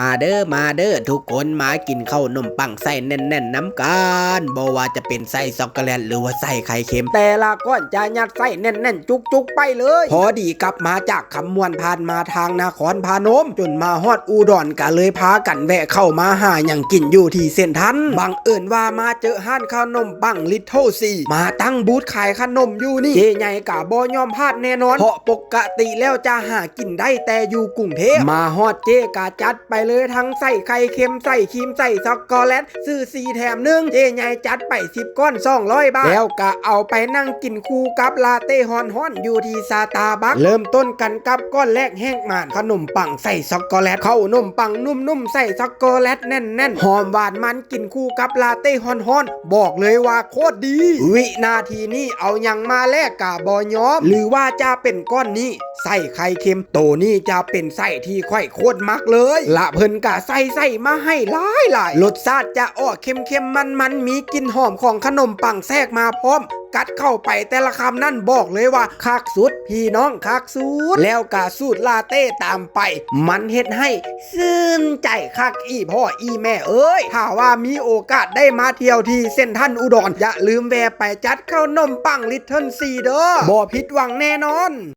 มาเด้อมาเด้อทุกคนมากินข้าวนมปังไส้แน่นๆน้ำกันบ่ว่าจะเป็นไส้ช็อกโกแลตหรือว่าไส้ไข่เค็ม แต่ละก้อนจะยัดไส้แน่นๆ จุกๆไปเลย พอดีกลับมาจากคำมวนผ่านมาทางนครพานม จนมาฮอดอุดรก็เลยพากันแวะเข้ามาหาอย่างกินอยู่ที่เส้นทันบังเอิญว่ามาเจอห้านข้าวนมปังลิทเทิลซีมาตั้งบูธขายขนมอยู่นี่เจใหญ่กะบ่ยอมพลาดแน่นอนเพราะปกติแล้วจะหากินได้แต่อยู่กรุงเทพมาฮอดเจกาจัดไปเลยทั้งใส่ไข่เค็มใส่ครีมใส่ช็อกโกแลตซื้อสีแถมหนึ่งเจ๊ใหญ่จัดไป10ก้อน200บาท แล้วก็เอาไปนั่งกินคู่กับลาเต้ฮอนฮอนอยู่ที่ซาตาบักเริ่มต้นกันกับก้อนแรกแห้งหมานขนมปังใส่ช็อกโกแลตเข้านมปังนุ่มๆใส่ช็อกโกแลตแน่นๆหอมหวานมันกินคู่กับลาเต้ฮอนฮอนบอกเลยว่าโคตรดี วินาทีนี้เอายังมาแลกกาบอยอม หรือว่าจะเป็นก้อนนี้ใส่ไข่เค็มโตนี่จะเป็นไส้ที่ค่อยโคตรมักเลยละเพิ่นกะใส่ใส่มาให้หลายหลายรสชาติจะออกเค็มเค็มมันมันมีกลิ่นหอมของขนมปังแทรกมาพร้อม กัดเข้าไปแต่ละคำนั่นบอกเลยว่าคักสุด พี่น้องคักสุด แล้วกาสูตรลาเต้ตามไป มันเฮ็ดให้ซื่นใจคักอีพ่ออีแม่เอ้ยถ้าว่ามีโอกาสได้มาเที่ยวที่เส้นท่านอุดรอย่าลืมแวะไปจัดข้าวนมปังลิทเทิลซีเด้อบ่ผิดหวังแน่นอน